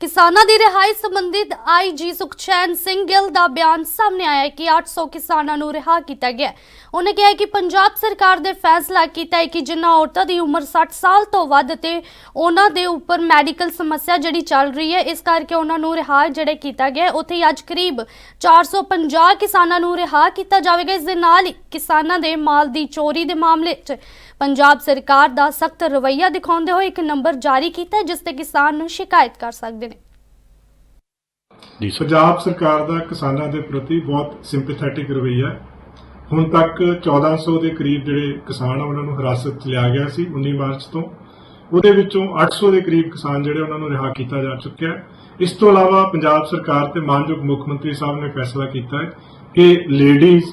ਕਿਸਾਨਾਂ ਦੀ ਰਿਹਾਈ ਸੰਬੰਧਿਤ ਆਈਜੀ ਸੁਖਚੈਨ ਸਿੰਘ ਗਿੱਲ ਦਾ ਬਿਆਨ ਸਾਹਮਣੇ ਆਇਆ ਹੈ ਕਿ 800 ਕਿਸਾਨਾਂ ਨੂੰ ਰਿਹਾ ਕੀਤਾ ਗਿਆ ਉਹਨੇ ਕਿਹਾ ਕਿ ਪੰਜਾਬ ਸਰਕਾਰ ਦੇ ਫੈਸਲਾ ਕੀਤਾ ਹੈ ਕਿ ਜਿਨ੍ਹਾਂ ਔਰਤਾਂ ਦੀ ਉਮਰ 60 ਸਾਲ ਤੋਂ ਵੱਧ ਤੇ ਉਹਨਾਂ ਦੇ ਉੱਪਰ ਮੈਡੀਕਲ ਸਮੱਸਿਆ ਜਿਹੜੀ ਚੱਲ ਰਹੀ ਹੈ, ਇਸ ਕਰਕੇ ਉਹਨਾਂ ਨੂੰ ਰਿਹਾ ਜਿਹੜੇ ਕੀਤਾ ਗਿਆ ਉੱਥੇ ਅੱਜ ਕਰੀਬ 450 ਕਿਸਾਨਾਂ ਨੂੰ ਰਿਹਾ ਕੀਤਾ ਜਾਵੇਗਾ। ਇਸ ਦੇ ਨਾਲ ਹੀ ਕਿਸਾਨਾਂ ਦੇ ਮਾਲ ਦੀ ਚੋਰੀ ਦੇ ਮਾਮਲੇ 'ਚ ਪੰਜਾਬ ਸਰਕਾਰ ਦਾ ਸਖਤ ਰਵੱਈਆ ਦਿਖਾਉਂਦੇ ਹੋਏ ਇੱਕ ਨੰਬਰ ਜਾਰੀ ਕੀਤਾ ਜਿਸ ਤੇ ਕਿਸਾਨ ਨੂੰ ਸ਼ਿਕਾਇਤ ਕਰ ਸਕਦੇ ਨੇ। ਜੀ ਸਰ। ਪੰਜਾਬ ਸਰਕਾਰ ਦਾ ਕਿਸਾਨਾਂ ਦੇ ਪ੍ਰਤੀ ਬਹੁਤ ਸਿੰਪੈਥੈਟਿਕ ਰਵੱਈਆ ਹੈ। ਹੁਣ ਤੱਕ 1400 ਦੇ ਕਰੀਬ ਜਿਹੜੇ ਕਿਸਾਨ ਆ ਉਹਨਾਂ ਨੂੰ ਹਿਰਾਸਤ 'ਚ ਲਿਆ ਗਿਆ ਸੀ 19 ਮਾਰਚ ਤੋਂ। ਉਹਦੇ ਵਿੱਚੋਂ 800 ਦੇ ਕਰੀਬ ਕਿਸਾਨ ਜਿਹੜੇ ਉਹਨਾਂ ਨੂੰ ਰਿਹਾ ਕੀਤਾ ਜਾ ਚੁੱਕਿਆ ਹੈ। ਇਸ ਤੋਂ ਇਲਾਵਾ ਪੰਜਾਬ ਸਰਕਾਰ ਤੇ ਮਾਨਯੋਗ ਮੁੱਖ ਮੰਤਰੀ ਸਾਹਿਬ ਨੇ ਫੈਸਲਾ ਕੀਤਾ ਹੈ ਕਿ ਲੇਡੀਜ਼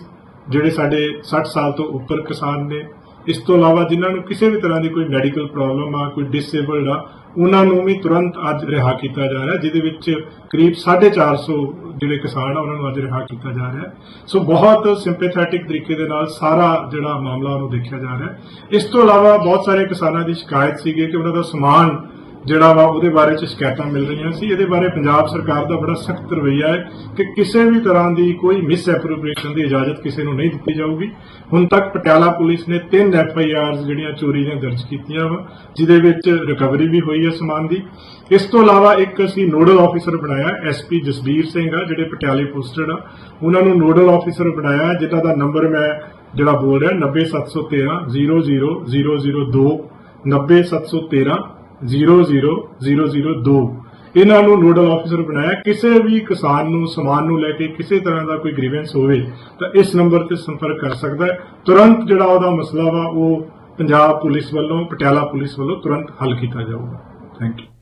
ਜਿਹੜੇ ਸਾਡੇ 60 ਸਾਲ ਤੋਂ ਉੱਪਰ ਕਿਸਾਨ ਨੇ ਇਸ ਤੋਂ ਇਲਾਵਾ ਜਿਨ੍ਹਾਂ ਨੂੰ ਕਿਸੇ ਵੀ ਤਰ੍ਹਾਂ ਦੀ ਕੋਈ ਮੈਡੀਕਲ ਪ੍ਰੋਬਲਮ ਆ, ਕੋਈ ਡਿਸੇਬਲਡ ਆ, ਉਹਨਾਂ ਨੂੰ ਵੀ ਤੁਰੰਤ ਅੱਜ ਰਿਹਾ ਕੀਤਾ ਜਾ ਰਿਹਾ, ਜਿਹਦੇ ਵਿੱਚ ਕਰੀਬ 450 ਜਿਹੜੇ ਕਿਸਾਨ ਆ, ਉਹਨਾਂ ਨੂੰ ਅੱਜ ਰਿਹਾ ਕੀਤਾ ਜਾ ਰਿਹਾ। ਸੋ ਬਹੁਤ ਸਿੰਪੈਥੈਟਿਕ ਤਰੀਕੇ ਦੇ ਨਾਲ ਸਾਰਾ ਜਿਹੜਾ ਮਾਮਲਾ ਉਹਨੂੰ ਦੇਖਿਆ ਜਾ ਰਿਹਾ। ਇਸ ਤੋਂ ਇਲਾਵਾ ਬਹੁਤ ਸਾਰੇ ਕਿਸਾਨਾਂ ਦੀ ਸ਼ਿਕਾਇਤ ਸੀਗੀ ਕਿ ਉਹਨਾਂ ਦਾ ਸਮਾਨ ਜਿਹੜਾ ਵਾ ਉਹਦੇ ਬਾਰੇ ਚ ਸ਼ਿਕਾਇਤਾਂ ਮਿਲ ਰਹੀਆਂ ਸੀ। ਇਹਦੇ ਬਾਰੇ ਪੰਜਾਬ ਸਰਕਾਰ ਦਾ ਬੜਾ ਸਖਤ ਰਵੱਈਆ ਹੈ ਕਿ ਕਿਸੇ ਵੀ ਤਰ੍ਹਾਂ ਦੀ ਕੋਈ ਮਿਸ ਐਪਰੋਪ੍ਰੀਏਸ਼ਨ ਦੀ ਇਜਾਜ਼ਤ ਕਿਸੇ ਨੂੰ ਨਹੀਂ ਦਿੱਤੀ ਜਾਊਗੀ। ਹੁਣ ਤੱਕ ਪਟਿਆਲਾ ਪੁਲਿਸ ਨੇ ਤਿੰਨ ਐਫ ਆਈ ਆਰਸ ਜਿਹੜੀਆਂ ਚੋਰੀ ਦੀਆਂ ਦਰਜ ਕੀਤੀਆਂ ਵਾ, ਜਿਹਦੇ ਵਿੱਚ ਰਿਕਵਰੀ ਵੀ ਹੋਈ ਹੈ ਸਮਾਨ ਦੀ। ਇਸ ਤੋਂ ਇਲਾਵਾ ਇੱਕ ਅਸੀਂ ਨੋਡਲ ਆਫੀਸਰ ਬਣਾਇਆ ਐਸ ਪੀ ਜਸਬੀਰ ਸਿੰਘ ਆ, ਜਿਹੜੇ ਪਟਿਆਲੇ ਪੋਸਟਡ ਆ। ਉਹਨਾਂ ਨੂੰ ਨੋਡਲ ਆਫੀਸਰ ਬਣਾਇਆ, ਜਿਨ੍ਹਾਂ ਦਾ ਨੰਬਰ ਮੈਂ ਜਿਹੜਾ ਬੋਲ ਰਿਹਾ 90713 00002 90713 00002. ਇਹਨਾਂ ਨੂੰ ਨੋਡਲ ਆਫੀਸਰ ਬਣਾਇਆ। ਕਿਸੇ ਵੀ ਕਿਸਾਨ ਨੂੰ, ਸਮਾਨ ਨੂੰ ਲੈ ਕੇ ਕਿਸੇ ਤਰ੍ਹਾਂ ਦਾ ਕੋਈ ਗ੍ਰੀਵੈਂਸ ਹੋਵੇ, ਤਾਂ ਇਸ ਨੰਬਰ ਤੇ ਸੰਪਰਕ ਕਰ ਸਕਦਾ ਹੈ। ਤੁਰੰਤ ਜਿਹੜਾ ਉਹਦਾ ਮਸਲਾ ਵਾ, ਉਹ ਪੰਜਾਬ ਪੁਲਿਸ ਵੱਲੋਂ, ਪਟਿਆਲਾ ਪੁਲਿਸ ਵੱਲੋਂ ਤੁਰੰਤ ਹੱਲ ਕੀਤਾ ਜਾਊਗਾ। Thank you